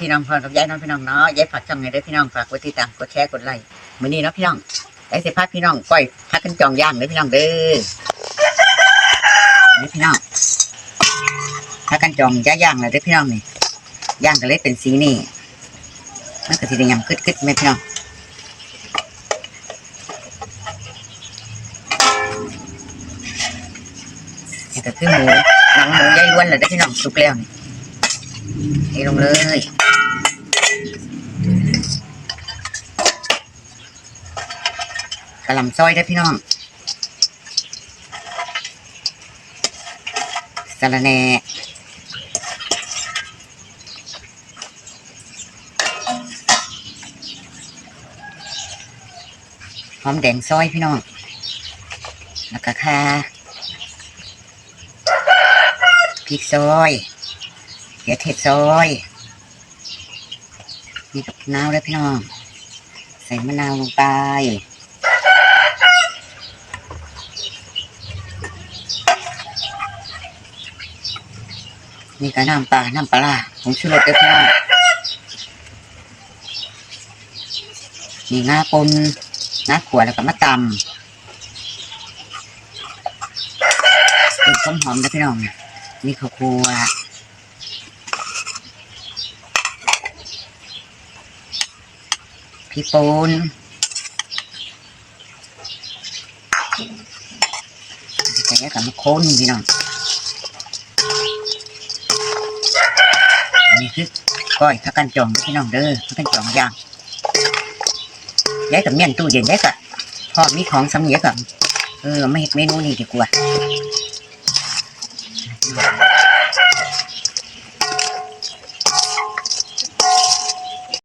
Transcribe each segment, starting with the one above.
พี่น้องพรกับยายน้องพี่น้องเนาะยายฝากช่องไงด้วยพี่น้องฝากกดติดตามกดแชร์กดไลค์มือนี้เนาะพี่น้องยายสิพาพี่น้องก้อยพักกันจองย่างเด้อพี่น้องเด้อนี่พี่น้องพักกันจองย่างย่างเลยเด้อพี่น้องนี่ย่างก็เลยเป็นสีนี่มันก็สิได้ยำกึดๆแม่พี่น้องนี่ก็คือหมูหนังหมูยายล้วนเลยเด้อพี่น้องสุกแล้วนี่ เทลงเลยกระหลำซอยได้พี่น้องสะระแหน่หอมแดงซอยพี่น้อง แล้วก็ข่าพริกซอย ขียเทศซอยนี่กับมะนาวด้วยพี่น้อง ใส่มะนาวลงไปนี่ก็น้ำปลา น้ำปลาผมชูรสด้วยพี่น้องนี่งาปนงาขวดแล้วก็มะตำเป็นส้มหอมด้วยพี่น้อง นี่ข้าวคั่ว พี่ปูนใส่กับมะโคนพี่น้องอันนี้คือก้อยถ้ากันจองพี่น้องเด้อถ้ากันจองย่างย้ายกับเมี่ยนตู้เย็นย้ายกับพอมีของสำเนียกับเออไม่เห็ดเมนูนี้ดีกว่า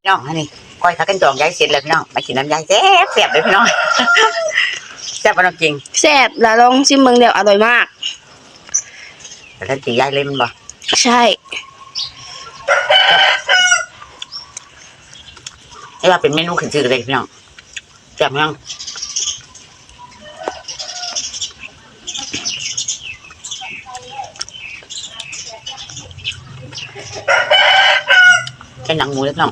น้องอันนี้ ก้อยถ้ากันจองย้ายเสร็จแล้วพี่น้องมากินน้ำยายแซ่บแซ่บเลยพี่น้องแซ่บปะน้องจริงแซ่บแล้วลองชิมเมืองเดียวอร่อยมาก แต่ท่านตีย้ายเลยมันบอใช่ นี่ว่าเป็นเมนูขึ้นชื่อเลยพี่น้องแซ่บพี่น้องแค่หนังหมูเล็กน้อง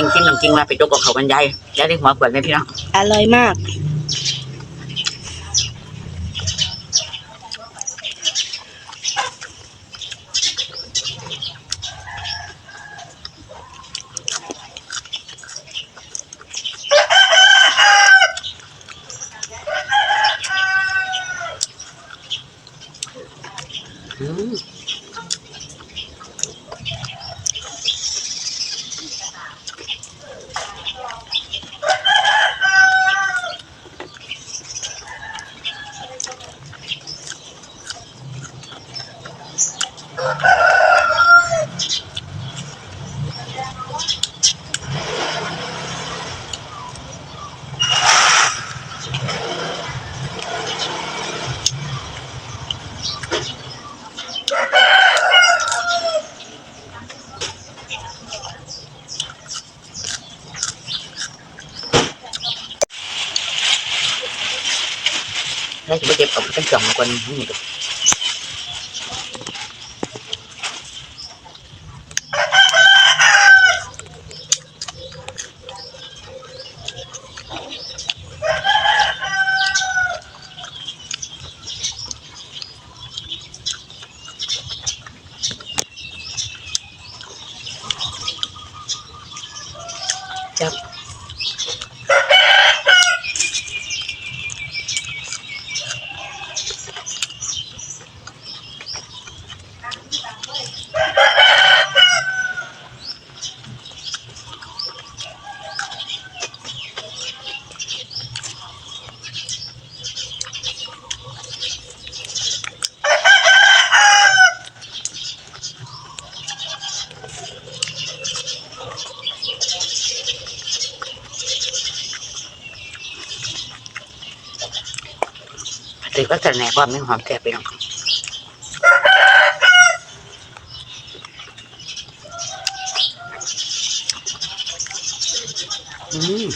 แม่หนังจริงกินนังกินมาไปจกกับเขาบรรยายยายได้หัวขวดไหมพี่น้อง อร่อยมาก อืม แล้วจะไปเก็บกับเป็นกล่องคนนี่ ถือว่าจะแหนความไม่หอมแซ่บไปน้องอืม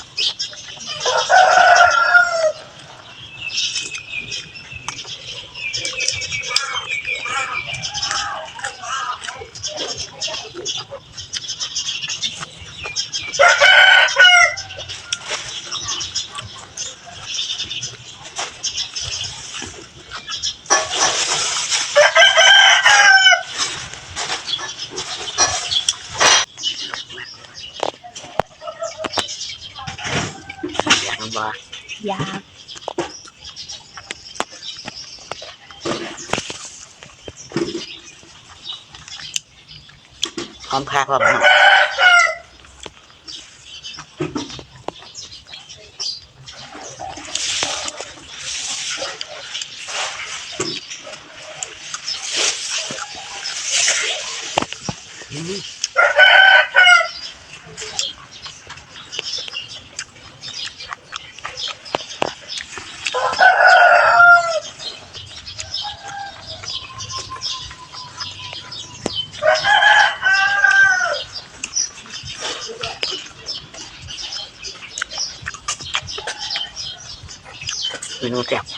บ่อยากพร้อมพาพร้อมนะ เ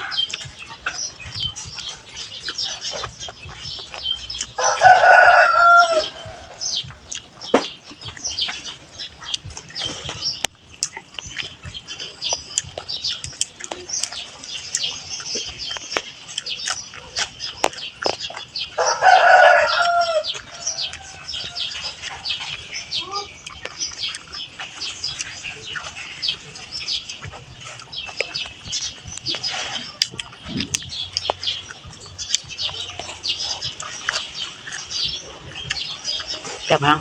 มนูแซ่บแซ่บมาก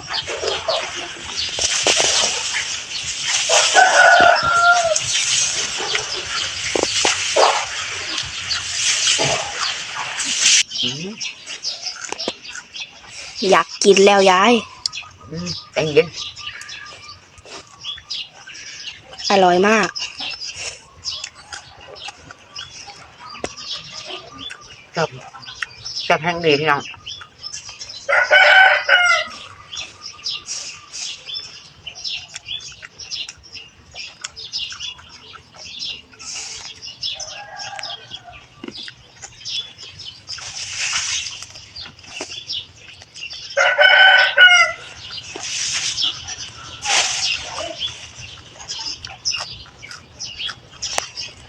อืมอยากกินแล้วยายอืมใจเย็นอร่อยมากชอบชอบแห้งดีพี่น้อง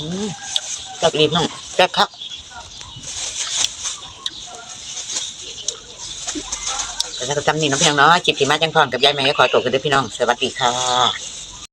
จับแกดีน้องหอมนะอืมจับรีบน้องจับครับแล้วก็จำนี่น้องพี่น้องเนาะจิบถีมาจังพรกับยายแม่ขอตัวกันด้วยพี่น้อง สวัสดีค่ะ